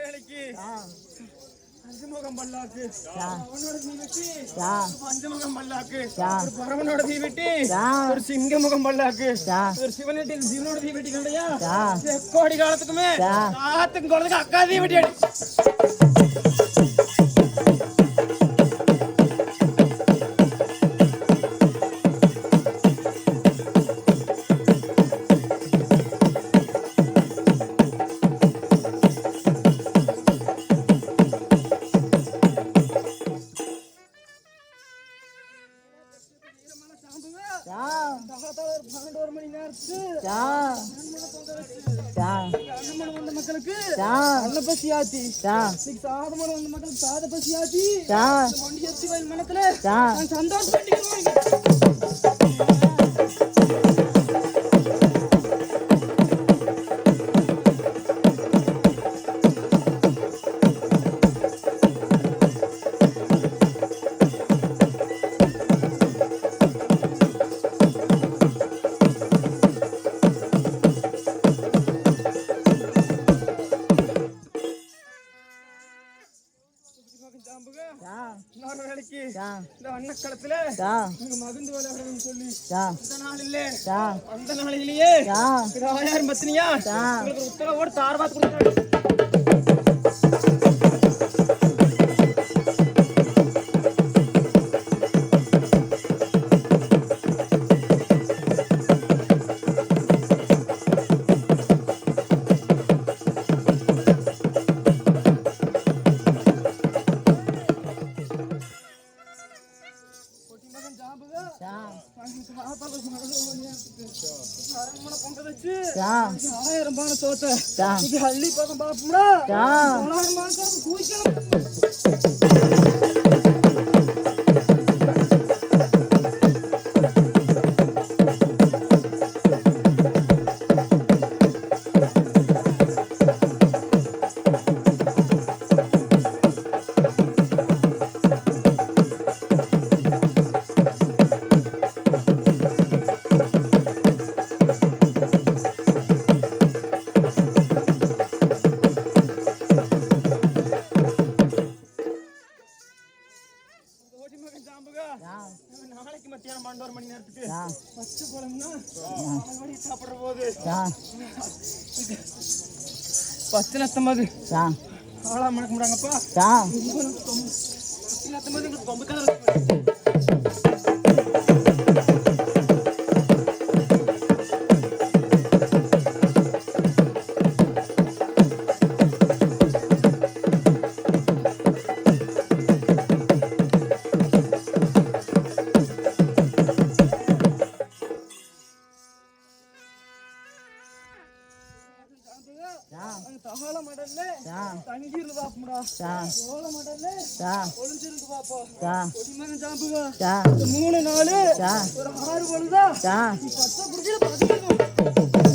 வேலைக்கு அஞ்சுமுகம் பல்லாக்கு. அவனோட தீ வெட்டி யா. பஞ்சமுகம் பல்லாக்கு. ஒரு பரவனோட தீ வெட்டி யா. ஒரு சிங்க முகம் பல்லாக்கு. ஒரு சிவனட்டி சிவனோட தீ வெட்டி கண்டையா யா. கோடி காலத்துக்குமே. காத்துக்கு குழந்தைக்கு அக்கா தீ வெட்டி அடி மக்களுக்கு. அன்ன பசி ஆத்தி சாதமான வந்த மக்களுக்கு சாத பசி ஆத்தி மனத்துல சந்தோஷம் இந்த அன்னக்களத்துல யா. இங்க மகிழ்ந்து விளையாடணும்னு சொல்லி யா. அந்த நாளிலே யா. அந்த நாளிலேயே. ராயார் மத்தினியா. உங்களுக்கு உத்தரவோடு தார்பாத் கொடுத்தாரு ஆயிரம் பானை சோத்த அள்ளி பதம் பாப்புடா யா. பத்து நத்தம்பது யா. ஆளா மணக்க முடியாங்கப்பா. பத்து நத்தம்பது எங்களுக்கு தகால மடல்ல. தங்கியிருந்து பாப்போம்டா. சோழ மடல்ல. ஒளிஞ்சிருந்து பாப்போம். கொடிமகன் ஜாம்புக மூணு நாலு. ஒரு ஆறு பொழுதா பச்சை பசிக்கணும்